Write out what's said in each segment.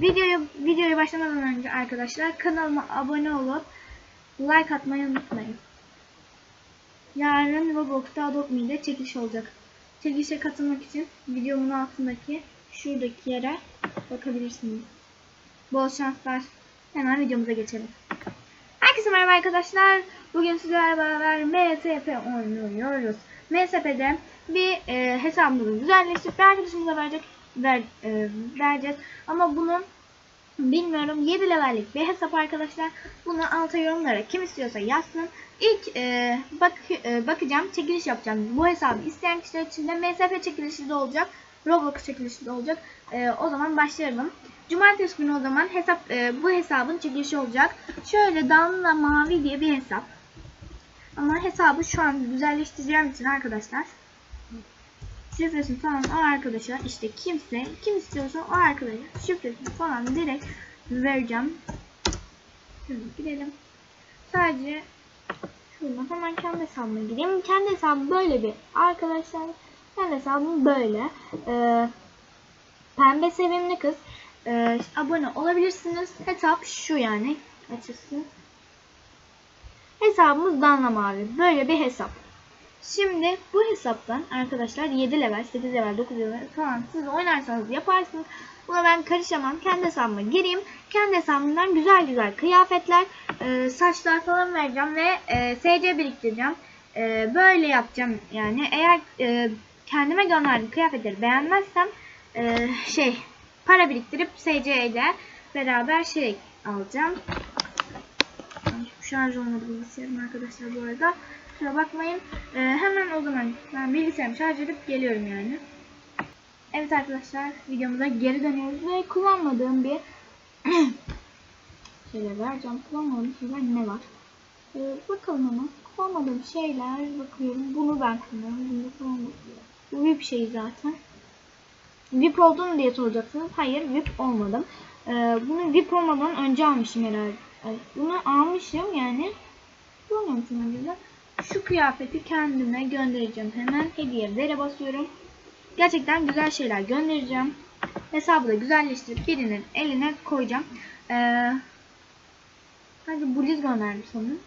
Videoya videoya başlamadan önce arkadaşlar kanalıma abone olup like atmayı unutmayın. Yarın Roblox'ta Adopt Me'de çekiliş olacak. Çekilişe katılmak için videomun altındaki şuradaki yere bakabilirsiniz. Bol şanslar. Hemen videomuza geçelim. Herkese merhaba arkadaşlar. Bugün sizlerle beraber MSP oynuyoruz. MSP'de bir e, hesabımızı düzenleştirip bir arkadaşımıza verecek, ver, e, vereceğiz. Ama bunun bilmiyorum 7 levellik bir hesap arkadaşlar. Bunu alta yorumlara kim istiyorsa yazsın. İlk e, bak, e, bakacağım çekiliş yapacağım. Bu hesabı isteyen kişiler için de MSP çekilişi de olacak. Roblox çekilişi de olacak. E, o zaman başlayalım. Cumartesi günü o zaman hesap e, bu hesabın çekilişi olacak. Şöyle Damla Mavi diye bir hesap. Ama hesabı şu an güzelleştireceğim için arkadaşlar şifresini falan o arkadaşa işte kimse kim istiyorsa o arkadaşa şifresini falan direkt vereceğim. Şöyle gidelim. Sadece şuradan hemen kendi hesabıma gireyim. Kendi hesabım böyle bir arkadaşlar. Kendi hesabım böyle. Ee, pembe sevimli kız. Ee, abone olabilirsiniz. Hesap şu yani. Açısı. Hesabımız Danla Mavi. Böyle bir hesap. Şimdi bu hesaptan arkadaşlar 7 level, 8 level, 9 level falan siz oynarsanız yaparsınız. Buna ben karışamam. Kendi hesabıma gireyim. Kendi hesabımdan güzel güzel kıyafetler, e, saçlar falan vereceğim ve e, SC biriktireceğim. E, böyle yapacağım yani. Eğer e, kendime gönderdiğim kıyafetleri beğenmezsem e, şey para biriktirip SC ile beraber şey alacağım. Ay, Şarj olmadı bilgisayarım arkadaşlar bu arada. Kusura bakmayın. Ee, hemen o zaman ben bilgisayarımı şarj edip geliyorum yani. Evet arkadaşlar videomuza geri dönüyoruz ve kullanmadığım bir şeyler vereceğim. Kullanmadığım şeyler ne var? Ee, bakalım ama kullanmadığım şeyler bakıyorum. Bunu ben kullanıyorum. Bunu kullanmadım. Bu VIP şey zaten. VIP oldun diye soracaksınız. Hayır VIP olmadım. Ee, bunu VIP olmadan önce almışım herhalde. Bunu almışım yani. Kullanmamışım önceden. Şu kıyafeti kendime göndereceğim. Hemen hediye vere basıyorum. Gerçekten güzel şeyler göndereceğim. Hesabı da güzelleştirip birinin eline koyacağım. Ee, hadi Bliz gönderdim sanırım.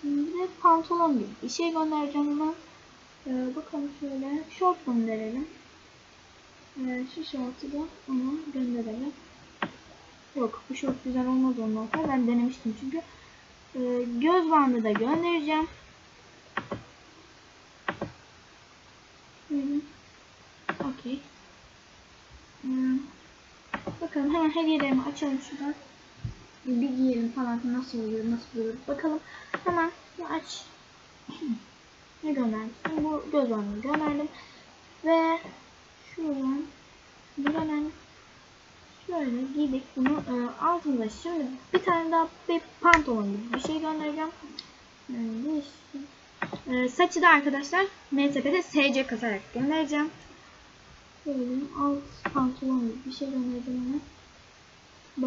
Şimdi pantolon gibi bir şey göndereceğim ama ee, bakalım şöyle şort gönderelim. Ee, şu şortu da ona gönderelim. Yok bu şort güzel olmaz ondan ben denemiştim çünkü. Ee, göz bandı da göndereceğim. Okey. Hmm. Bakalım hemen hediyelerimi açalım şuradan. Bir giyelim falan nasıl oluyor nasıl olur bakalım. Hemen bir aç. ne göndermiştim? Bu göz bandını gönderdim. Ve şuradan buradan Şöyle giydik bunu e, altında şimdi bir tane daha bir pantolon gibi bir şey göndereceğim. E. E, saçı da arkadaşlar MSP'de SC kasarak göndereceğim. Şöyle alt pantolon gibi bir şey göndereceğim ona.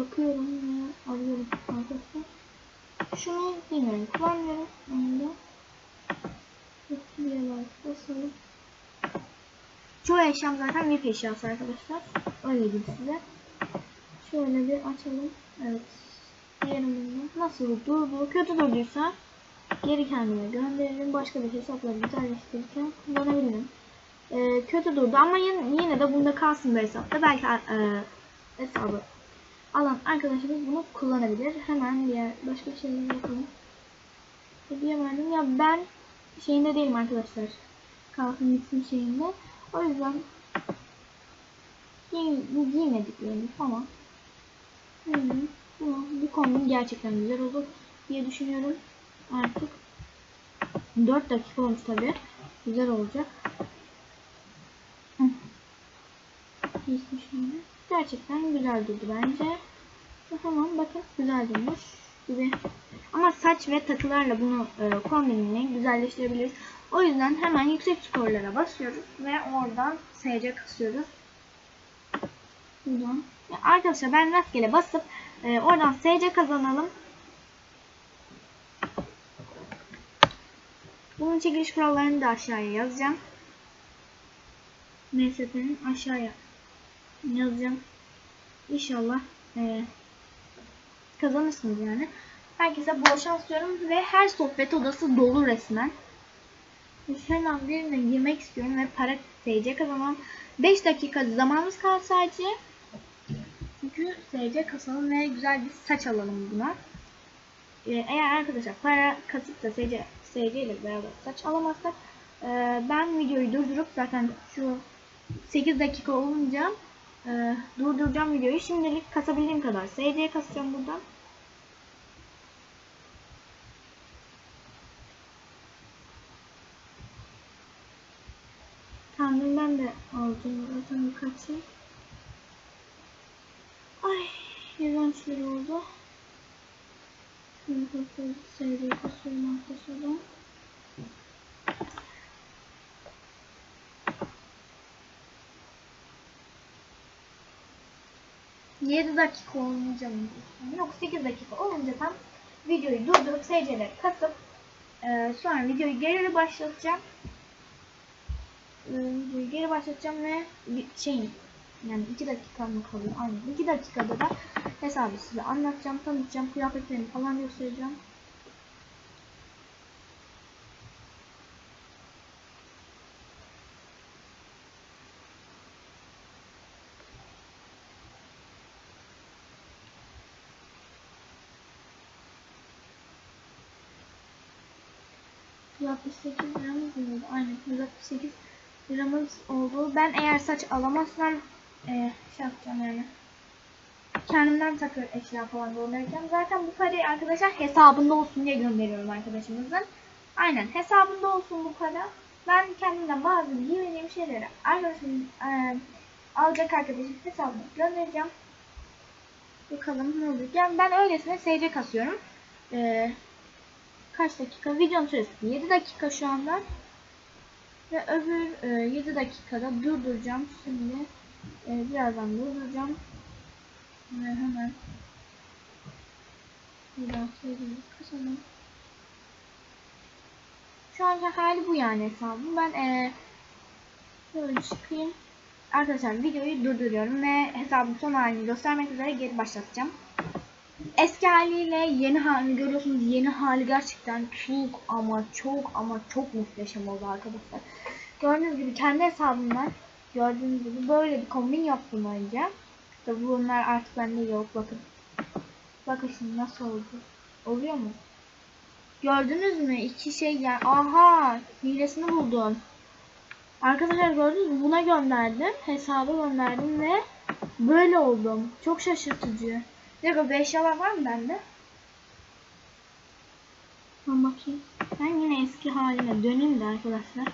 Bakıyorum ve alıyorum arkadaşlar. Şunu bilmiyorum kullanmıyorum. Onu da bir basalım. Çoğu eşyam zaten VIP eşyası arkadaşlar. Öyle diyeyim size. Şöyle bir açalım. Evet. Diyelim. Nasıl durdu? Kötü durduysa geri kendime gönderelim. Başka bir hesapları güzelleştirirken kullanabilirim. Ee, kötü durdu ama yine, yine de bunda kalsın bu hesapta. Belki e, hesabı alan arkadaşımız bunu kullanabilir. Hemen diğer başka bir şeylere bakalım. Hediye verdim. Ya ben şeyinde değilim arkadaşlar. Kalsın gitsin şeyinde. O yüzden giy giymediklerini falan -hı. Bu, bu kombin gerçekten güzel olur diye düşünüyorum. Artık 4 dakika olmuş tabi. Güzel olacak. Gerçekten güzel durdu bence. Tamam bakın güzel durmuş gibi. Ama saç ve takılarla bunu e, kombinini güzelleştirebiliriz. O yüzden hemen yüksek skorlara basıyoruz ve oradan SC kasıyoruz. Buradan Arkadaşlar ben rastgele basıp e, oradan SC kazanalım. Bunun çekiliş kurallarını da aşağıya yazacağım. MSP'nin aşağıya yazacağım. İnşallah e, kazanırsınız yani. Herkese bol şans diyorum ve her sohbet odası dolu resmen. Hemen birine girmek istiyorum ve para SC kazanmam. 5 dakika zamanımız kaldı sadece. Çünkü SC kasalım ve güzel bir saç alalım buna. Ee, eğer arkadaşlar para kasıp da SC, SC ile beraber saç alamazsak e, ben videoyu durdurup zaten şu 8 dakika olunca e, durduracağım videoyu. Şimdilik kasabildiğim kadar SC kasacağım buradan. Kendimden de aldım zaten birkaç şey. Ay, bir oldu. Şimdi bakıyoruz, seriyi basıyorum arkadaşlar. Yedi dakika olunca mı? Yok 8 dakika olunca tam videoyu durdurup SC'leri kasıp e, sonra videoyu geri başlatacağım. E, videoyu geri başlatacağım ve şey yani 2 dakika mı kalıyor? Aynen 2 dakikada da hesabı size anlatacağım, tanıtacağım, kıyafetlerimi falan göstereceğim. ...168 liramız mı oldu? Aynen 168 liramız oldu. Ben eğer saç alamazsam e, şey yapacağım yani. Kendimden takır eşya falan göndereceğim. Zaten bu parayı arkadaşlar hesabında olsun diye gönderiyorum arkadaşımızın. Aynen hesabında olsun bu para. Ben kendimden bazı güvendiğim şeyleri arkadaşım e, alacak arkadaşım hesabına göndereceğim. Bakalım ne olacak. Yani ben öylesine SC kasıyorum. E, kaç dakika? Videonun süresi 7 dakika şu anda. Ve öbür e, 7 dakikada durduracağım. Şimdi e, birazdan durduracağım. Ve hemen buradan sevgili kasalım. Şu anki hali bu yani hesabım. Ben e, şöyle çıkayım. Arkadaşlar videoyu durduruyorum ve hesabın son halini göstermek üzere geri başlatacağım. Eski haliyle yeni halini görüyorsunuz. Yeni hali gerçekten çok ama çok ama çok muhteşem oldu arkadaşlar. Gördüğünüz gibi kendi hesabımdan gördüğünüz gibi böyle bir kombin yaptım önce. Tabi bunlar artık bende yok bakın. Bakın şimdi nasıl oldu. Oluyor mu? Gördünüz mü? İki şey ya. Aha! Hilesini buldum. Arkadaşlar gördünüz mü? Buna gönderdim. Hesaba gönderdim ve böyle oldum. Çok şaşırtıcı. Ne kadar eşyalar var mı bende? Ben bakayım. Ben yine eski haline döneyim de arkadaşlar.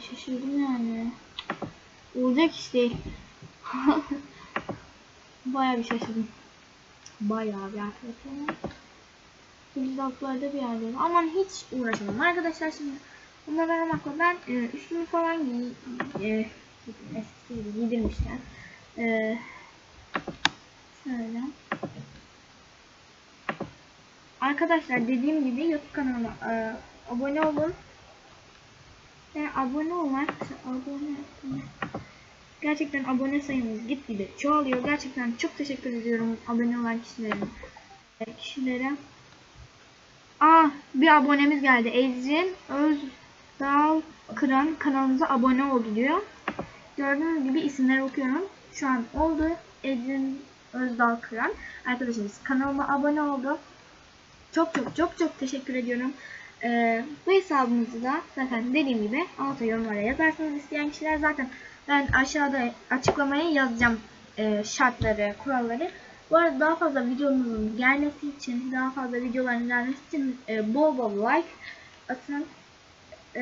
Şaşırdım yani. Olacak işte. Baya bir şaşırdım. Bayağı bir arkadaşlar. Buzdolaplarda bir yerde. Aman hiç uğraşamam. Arkadaşlar şimdi bunları aramakla ben e, üstümü falan giy e, eski gibi giydirmişler. E, şöyle. Arkadaşlar dediğim gibi YouTube kanalıma e, abone olun. Ve abone olmak abone Gerçekten abone sayımız gitgide çoğalıyor. Gerçekten çok teşekkür ediyorum abone olan kişilerin kişilere. Aa bir abonemiz geldi. Ecrin Özdal Kıran kanalımıza abone oldu diyor. Gördüğünüz gibi isimleri okuyorum. Şu an oldu. Ecrin Özdal Kıran arkadaşımız kanalıma abone oldu. Çok çok çok çok teşekkür ediyorum. Ee, bu hesabımızı da zaten dediğim gibi alta yorumlara yazarsınız isteyen kişiler zaten ben aşağıda açıklamaya yazacağım e, şartları, kuralları. Bu arada daha fazla videomuzun gelmesi için, daha fazla videoların gelmesi için e, bol bol like atın. E,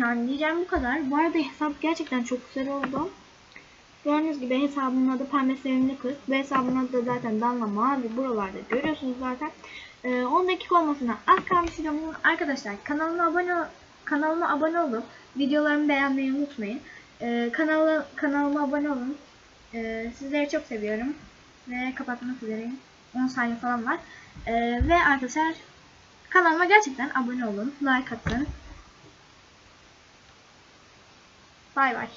yani diyeceğim bu kadar. Bu arada hesap gerçekten çok güzel oldu. Gördüğünüz gibi hesabımın adı Pembe Sevimli Kız. Bu hesabın adı da zaten Danla Mavi. Buralarda görüyorsunuz zaten. E, 10 dakika olmasına az kalmış videomun. Arkadaşlar kanalıma abone kanalıma abone olup videolarımı beğenmeyi unutmayın. Ee, kanala, kanalıma abone olun. Ee, sizleri çok seviyorum. Ve kapatmak üzereyim. 10 saniye falan var. Ee, ve arkadaşlar kanalıma gerçekten abone olun. Like atın. Bay bay.